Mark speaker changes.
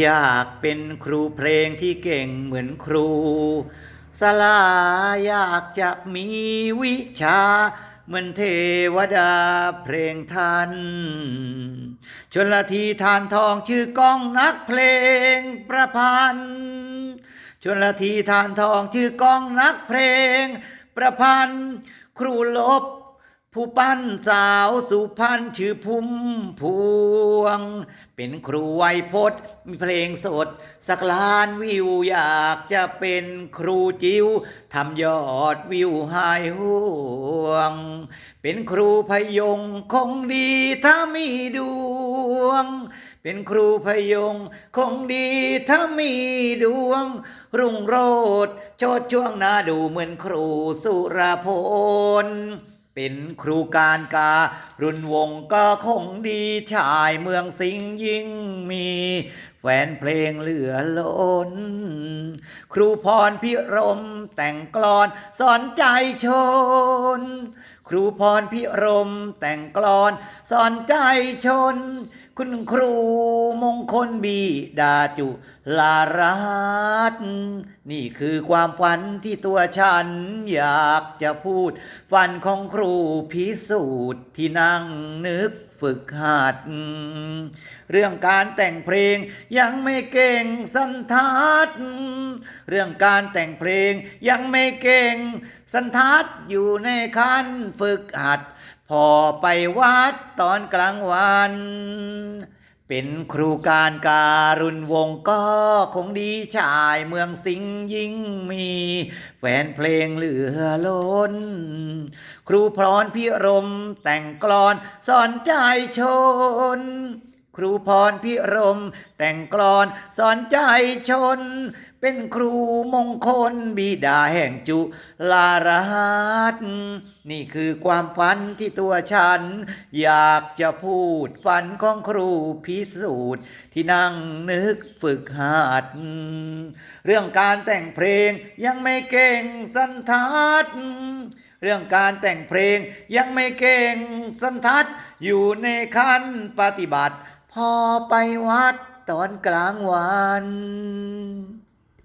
Speaker 1: อยากเป็นครูเพลงที่เก่งเหมือนครู สลาอยากจะมีวิชา เหมือนเทวดาเพลงทันชนละทีทานทองชื่อก้องนักเพลงประพันธ์ชนละทีทานทองชื่อก้องนักเพลง ประพันธ์ ครูลบ ผู้ปั้นสาวสุพรรณชื่อพุ่มพว ง เป็นครูไวยพจน์มีเพลงสด สักล้านวิวอยากจะเป็นครูจิ๋วทำยอดวิวหายห่วง เป็นครูพยงคงดีถ้ามีดวง เป็นครูพยงคงดีถ้ามีดวง รุ่งโรดโชดช่วงหน้าดูเหมือนครูสุรพล เป็นครูการการุณวงก็คงดีชายเมืองสิงห์ยิ่งมี แฟนเพลงเหลือล้น ครูพรพิรมแต่งกลอนสอนใจชน ครูพรพิรมแต่งกลอนสอนใจชน คุณครูมงคลบีดาจุลารัตน์นี่คือความฝันที่ตัวฉันอยากจะพูด ฝันของครูพิสูจน์ที่นั่งนึกฝึกหัด เรื่องการแต่งเพลงยังไม่เก่งสันทัด เรื่องการแต่งเพลงยังไม่เก่งสันทัดอยู่ในขั้นฝึกหัด พอไปวัดตอนกลางวัน เป็นครูการการุณวงก็คงดีชายเมืองสิงห์ยิ่งมี แฟนเพลงเหลือล้น ครูพรอนพิรมแต่งกลอนสอนใจชนครูพรพิรมแต่งกลอนสอนใจชน เป็นครูมงคลบิดาแห่งจุลารัตน์นี่คือความฝันที่ตัวฉัน อยากจะพูดฝันของครูพิสูจน์ ที่นั่งนึกฝึกหัด เรื่องการแต่งเพลงยังไม่เก่งสันทัดเรื่องการแต่งเพลงยังไม่เก่งสันทัด อยู่ในขั้นปฏิบัติ พอไปวัดตอนกลางวัน